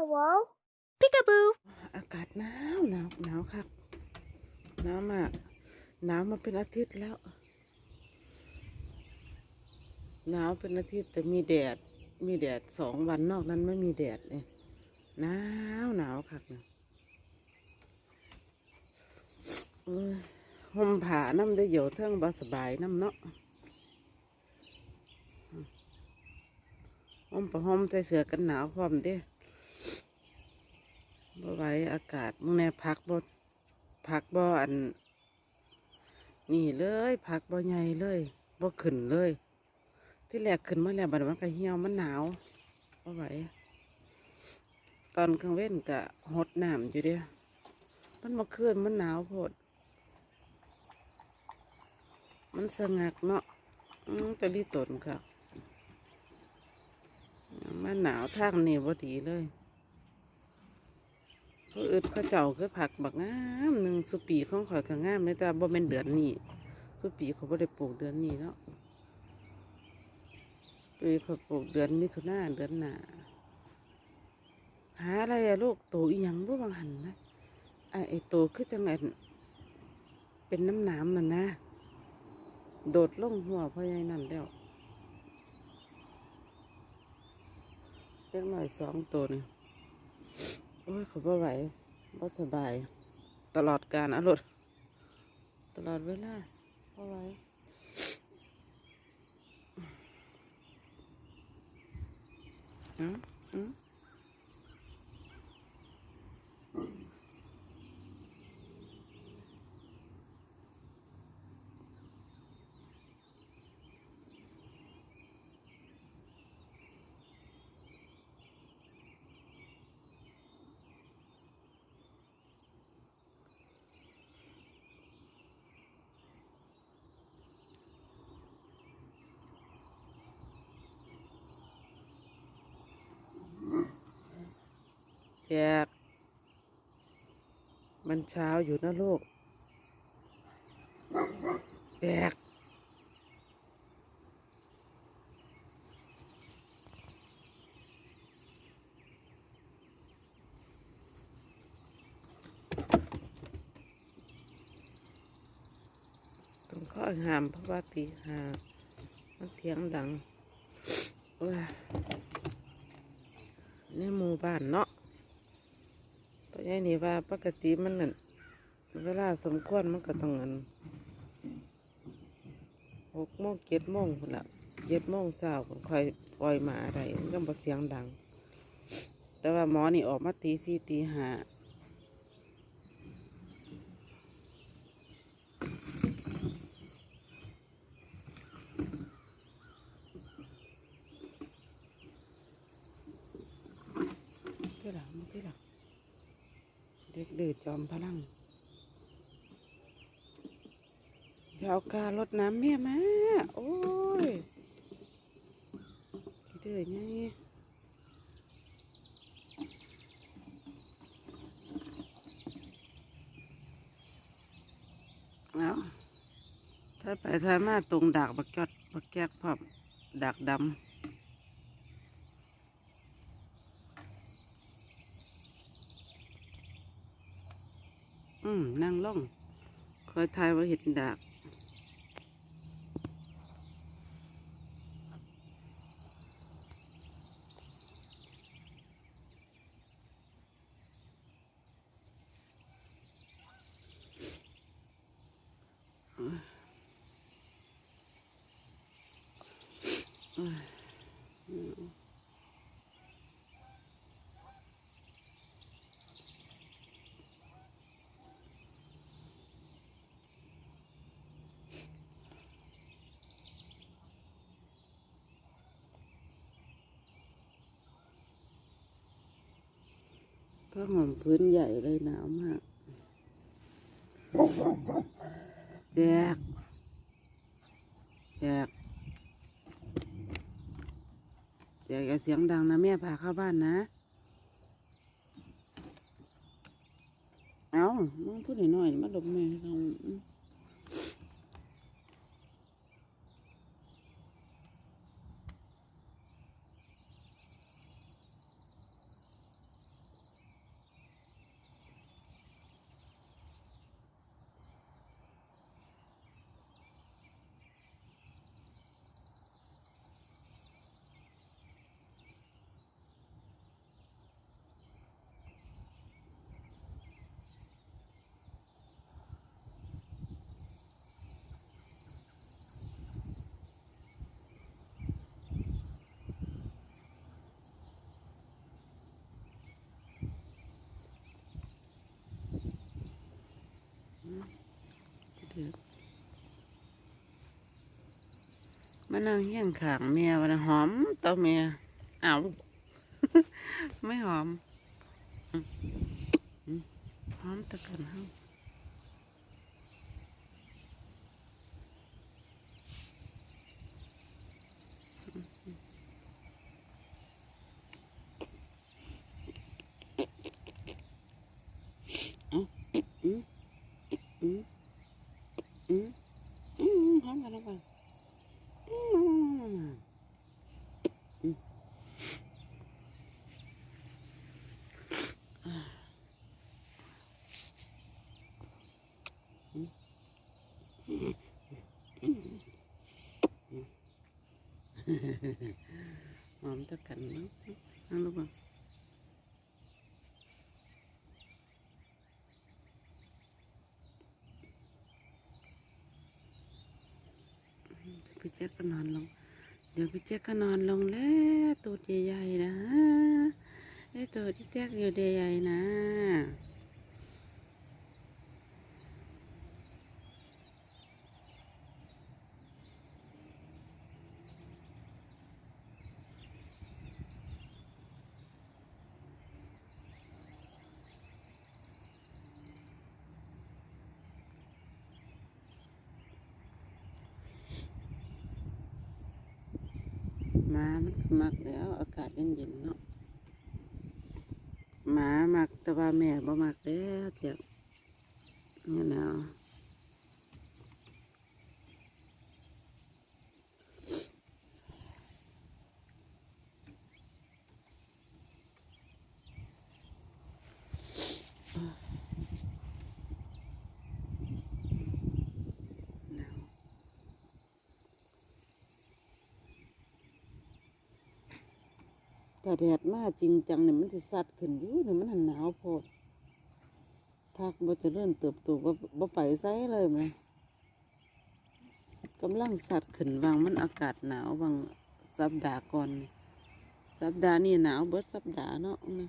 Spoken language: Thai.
Hello? Peekaboo. อากาศหนาวหนาวหนาวครับหนาวมากหนาวมาเป็นอาทิตย์แล้วหนาวเป็นอาทิตย์แต่มีแดดมีแดดสองวันนอกนั้นไม่มีแดดเลยหนาวหนาวคักนะเอ้ยห่มผ้าน้ำได้เหยวเทิงบาสบายน้ำเนาะห่มผ้าห่มใจเสือกันหนาวพร้อมเด้ บ่ไหวอากาศมึงแน่พักบ่พักบ่อัน นี่เลยพักบ่ใหญ่เลยบ่ขึ้นเลย ที่แรกขึ้นมาแล้วบัดมันก็เหี่ยวมันหนาวบ่ไหวตอนกลางเว้นก็หดน้ำอยู่เด้มันมาเคลื่อนมันหนาวโพด มันสงักเนาะอืมตะลีตนค่ะ มันหนาวทางนี่บ่ดีเลย เขาอึดเขาเจ้าคือผักบักงามหนึ่งสุปีของข่อยก็งามเลยแต่บ่เป็นเดือนนี้สุปีเขาบ่ได้ปลูกเดือนนี้เนาะปีเขาปลูกเดือนมิถุนาเดือนหน้าหาอะไรอะลูกโตอีหยังบ่บางหันนะไอ้ไอโตคือจังไงเป็นน้ำหนามนั่นนะ โดดลงหัวพ่อใหญ่นั่นแล้วเล็กหน่อยสองตัวนี่ โอ้ยเขาบ่ไหวบ่สบาย ตลอดการอารมณ์ตลอดเวลาบ่ไหวอืมอืม แจก มันเช้าอยู่นะลูก แจก ต้องข้อหามเพราะว่าตีหามันเถียงดังโอ้ยในหมู่บ้านเนาะ เพราะงี้นี่ว่าปกติมันนั่นเวลาสมควรมันก็ต้องเงินหกโมงเจ็ดโมงคนละเจ็ดโมงเช้าผมคอยปล่อยมาอะไรมันก็บ่เสียงดัง แต่ว่าหมอนี่ออกมาตีสี่ตีห้า เท่าไหร่ไม่ใช่หรอเดือจอมพลังจะเอาการลดน้ำแม่มา โอ้ยคิดเดือไงเอาถ้าไปถ้ามาตรงดักบักจอดบักแก๊กพร้อมดักดำ อืมนั่งล่อง คอยทายว่าเห็นดาก ผ้าห่มพื้นใหญ่เลยหนาวมาก แจก แจก แจกอย่าเสียงดังนะแม่พาเข้าบ้านนะ เอามึงพูดหน่อยๆมาดมแม่เรือมานั่งเฮี้ยงขางเมียวันหอมต่อเมียเอาไม่หอมหอมตะกันเฮาอืมอืมอืม อืมอืมหอมกันแล้วกันอืมอืมอ่าอืมอืมอืมหอมตะกันเนาะเอาลูกบ่ พี่แจ๊กก็นอนลง เดี๋ยวพี่แจ๊กก็นอนลงแล้วตัวใหญ่ๆนะไอ้ตัวที่แจ๊กอยู่ใหญ่ๆนะ หมามันก็มักแล้ว อากาศเย็นๆเนาะหมามักแต่ว่าแม่บ่มักแล้วเจ็บนี่หนาะหนาว ถ้าแดดมาจริงจังเนี่ยมันจะสัดขึ้นอยู่เนี่ยมันหนาวโพดพักบ่จะเริ่มเติบโตบ่บ่ไปไสเลยมันกำลังสัดขึ้นวางมันอากาศหนาวบางสัปดาห์ก่อน สัปดาห์นี้หนาวเบิดสัปดาห์เนาะนะ